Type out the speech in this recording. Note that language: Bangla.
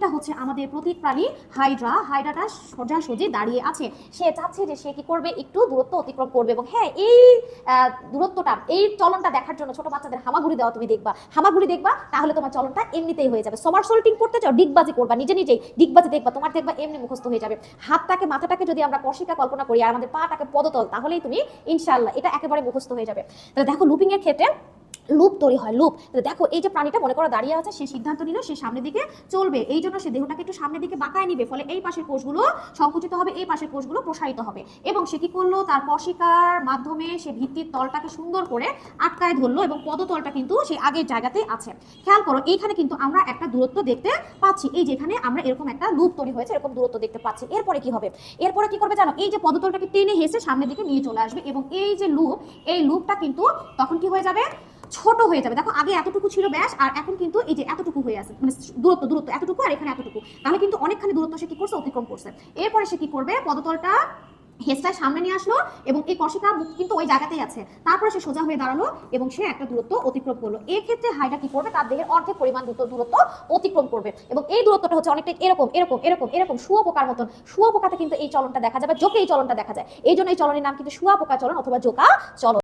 এইটা হচ্ছে আমাদের প্রতীক প্রাণী হাইড্রা। হাইড্রাটা সোজা সোজে দাঁড়িয়ে আছে। সে চাচ্ছে যে সে কি করবে? একটু দূরত্ব অতিক্রম করবে এবং হ্যাঁ এই দূরত্বটা, এই চলনটা দেখার জন্য ছোট বাচ্চাদের হামাগুড়ি দেওয়া তুমি দেখবা। হামাগুড়ি দেখবা, তাহলে তোমার চলনটা এমনিতেই হয়ে যাবে। সমার সোল্টিং করতে চাও, ডিগবাজি করবা, নিজে নিজেই ডিগবাজি দেখবা, তোমার দেখবা এমনি মুখস্থ হয়ে যাবে। হাতটাকে, মাথাটাকে যদি আমরা কর্ষিকা কল্পনা করি আর আমাদের পাটাকে পদতল, তাহলেই তুমি ইনশাল্লাহ এটা একেবারে মুখস্থ হয়ে যাবে। তাহলে দেখো লুপিং এর ক্ষেত্রে লুপ তৈরি হয়, লুপ। দেখো, এই যে প্রাণীটা মনে করো দাঁড়িয়ে আছে, সে সিদ্ধান্ত নিল, সে সামনের দিকে চলবে। এই জন্য সে দেহটাকে একটু সামনের দিকে বাঁকায় নিবে, ফলে এই পাশের কোষগুলো সংকুচিত হবে, এই পাশের কোষগুলো প্রসারিত হবে। এবং সে কি করল? তার কর্ষিকার মাধ্যমে সে ভিত্তির তলটাকে সুন্দর করে আটকায় ধরলো এবং পদতলটা কিন্তু সেই আগের জায়গাতেই আছে। খেয়াল করো, এইখানে কিন্তু আমরা একটা দূরত্ব দেখতে পাচ্ছি। এই যেখানে আমরা এরকম একটা লুপ তৈরি হয়েছে, এরকম দূরত্ব দেখতে পাচ্ছি। এরপরে কি হবে? এরপরে কি করবে জানো? এই যে পদতলটাকে টেনে হেসে সামনের দিকে নিয়ে চলে আসবে এবং এই যে লুপ, এই লুপটা কিন্তু তখন কি হয়ে যাবে? ছোট হয়ে যাবে। দেখো, আগে এতটুকু ছিল ব্যাস, আর এখন কিন্তু এই যে এতটুকু হয়ে আছে মানে দূরত্ব দূরত্ব, এতটুকু আর এখানে এতটুকু। তাহলে কিন্তু অনেকখানি দূরত্ব সে কি করছে? অতিক্রম করছে। এরপরে সে কি করবে? পদতলটা হেসটায় সামনে নিয়ে আসলো এবং এই কষিকা কিন্তু ওই জায়গাতেই আছে। তারপরে সে সোজা হয়ে দাঁড়াল এবং সে একটা দূরত্ব অতিক্রম করল। এই ক্ষেত্রে হাইটা কি করবে? তার দেহের অর্ধেক পরিমাণ দূরত্ব দূরত্ব অতিক্রম করবে। এবং এই দূরত্বটা হচ্ছে অনেকটা এরকম এরকম এরকম এরকম শুয়োপোকার মতন। শুয়োপোকাতে কিন্তু এই চলনটা দেখা যাবে জোকে এই চলনটা দেখা যায়। এই জন্য এই চলনের নাম কিন্তু শুয়োপোকা চলন অথবা জোকা চলন।